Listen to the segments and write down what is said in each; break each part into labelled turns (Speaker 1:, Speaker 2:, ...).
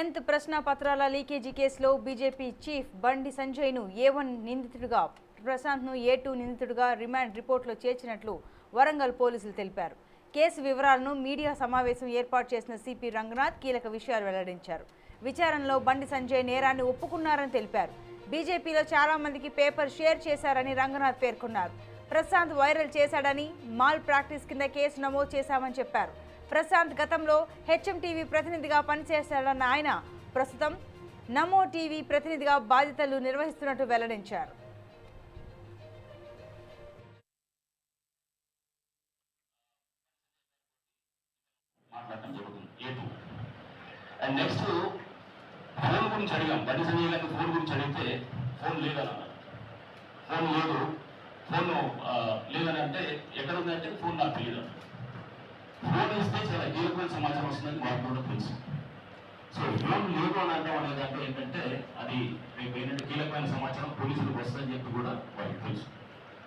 Speaker 1: Tenth ప్రశ్న పత్రాల leakage కేసులో బీజేపీ చీఫ్ బండి సంజయ్ను ఏ వన్ నిందితుడిగా ప్రశాంత్ను ఏ టూ నిందితుడిగా రిమాండ్ రిపోర్టులో చేర్చినట్లు వరంగల్ పోలీసులు తెలిపారు. కేసు వివరాలను మీడియా సమావేశం ఏర్పాటు చేసిన సిపి రంగనాథ్ కీలక విషయాలు వెల్లడించారు. విచారణలో బండి సంజయ్ నేరాన్ని ఒప్పుకున్నారని తెలిపారు. బీజేపీలో చాలామందికి పేపర్ షేర్ చేశారని రంగనాథ్ పేర్కొన్నారు. ప్రశాంత్ వైరల్ చేశాడని మాల్ ప్రాక్టీస్ కింద కేసు నమోదు చేశామని చెప్పారు. ప్రశాంత్ గతంలో హెచ్ఎం టీవీ ప్రతినిధిగా పనిచేశాడన్న ఆయన ప్రస్తుతం నమో టీవీ ప్రతినిధిగా బాధ్యతలు నిర్వహిస్తున్నట్టు వెల్లడించారు.
Speaker 2: మాట్లాడటం జరుగుతుంది. ఏ అండ్ నెక్స్ట్ ఫోన్ గురించి అడిగాం. బండి సంజయ్ గారిని ఫోన్ గురించి అడిగితే ఫోన్ లేదని అన్నారు ఫోన్ లేదు. ఫోన్ లేదని అంటే ఎక్కడ ఉందంటే ఫోన్ నాకు తెలియదు. ఫోన్ ఇస్తే చాలా కీలకమైన సమాచారం వస్తుందని వారు కూడా తెలుసు. సో ఫోన్ లేదు అని అంటే అనే దాంట్లో ఏంటంటే అది రేపు ఏంటంటే కీలకమైన సమాచారం పోలీసులకు వస్తుందని చెప్పి కూడా వారికి తెలుసు.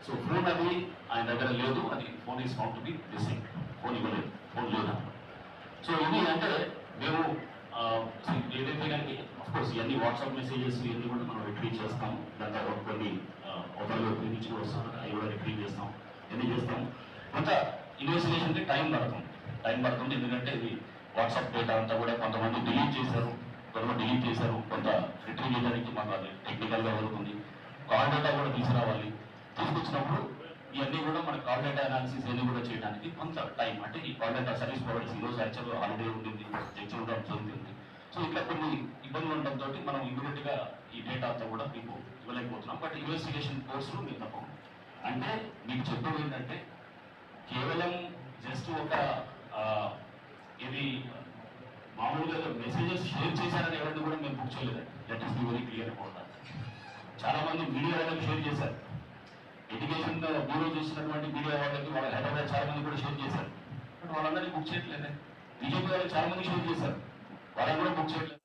Speaker 2: సో ఫోన్ అది ఆయన దగ్గర లేదు అది phone is found to be missing phone ఇవ్వలేదు ఫోన్ లేదా సో ఇది అంటే మేము ఏదైతే కానీ అఫ్కోర్స్ ఇవన్నీ వాట్సాప్ మెసేజెస్ ఇవన్నీ కూడా మనం రిట్రీవ్ చేస్తాం దాని తర్వాత కొన్ని ఒకళ్ళు నుంచి కూడా వస్తాం అవి కూడా రిట్రీవ్ చేస్తాం ఎన్ని చేస్తాం కొంత ఇన్వెస్టిగేషన్కి టైం పడుతుంది. టైం పడుతుంది ఎందుకంటే ఇది వాట్సాప్ డేటా అంతా కూడా కొంతమంది డిలీట్ చేశారు కొంతమంది డిలీట్ చేశారు కొంత రిట్రీవ్ చేయడానికి మాకు అది టెక్నికల్గా జరుగుతుంది కాల్ డేటా కూడా తీసుకురావాలి. తీసుకొచ్చినప్పుడు ఇవన్నీ కూడా మన కాల్ డేటా అనాలిసిస్ అన్ని కూడా చేయడానికి కొంత టైం అంటే ఈ కాల్ డేటా సర్వీస్ ప్రొవైడర్స్ ఈరోజు యాక్చువల్గా హాలిడే ఉంటుంది చర్చ ఉండడం జరుగుతుంది సో ఇట్లా కొన్ని ఇబ్బందులు ఉండడంతో మనం ఇమీడియట్గా ఈ డేటా అంతా కూడా మీకు ఇవ్వలేకపోతున్నాం. బట్ ఇన్వెస్టిగేషన్ కోర్సులు మీరు తప్పకుండా. అంటే మీకు చెప్పేది ఏంటంటే కేవలం జస్ట్ ఒక ఇది మామూలుగా మెసేజెస్ షేర్ చేశారని ఎవరిని కూడా మేము బుక్ చేయలేదు let us be very clear about చాలా మంది మీడియా వాళ్ళకి షేర్ చేశారు. ఎడ్యుకేషన్ బ్యూరో చూసినటువంటి మీడియా వాళ్ళకి వాళ్ళ హైదరాబాద్ చాలా మంది కూడా షేర్ చేశారు. బట్ వాళ్ళందరినీ బుక్ చేయట్లేదే. బీజేపీ వాళ్ళు చాలా మంది షేర్ చేశారు. వాళ్ళని కూడా బుక్ చేయట్లేదు.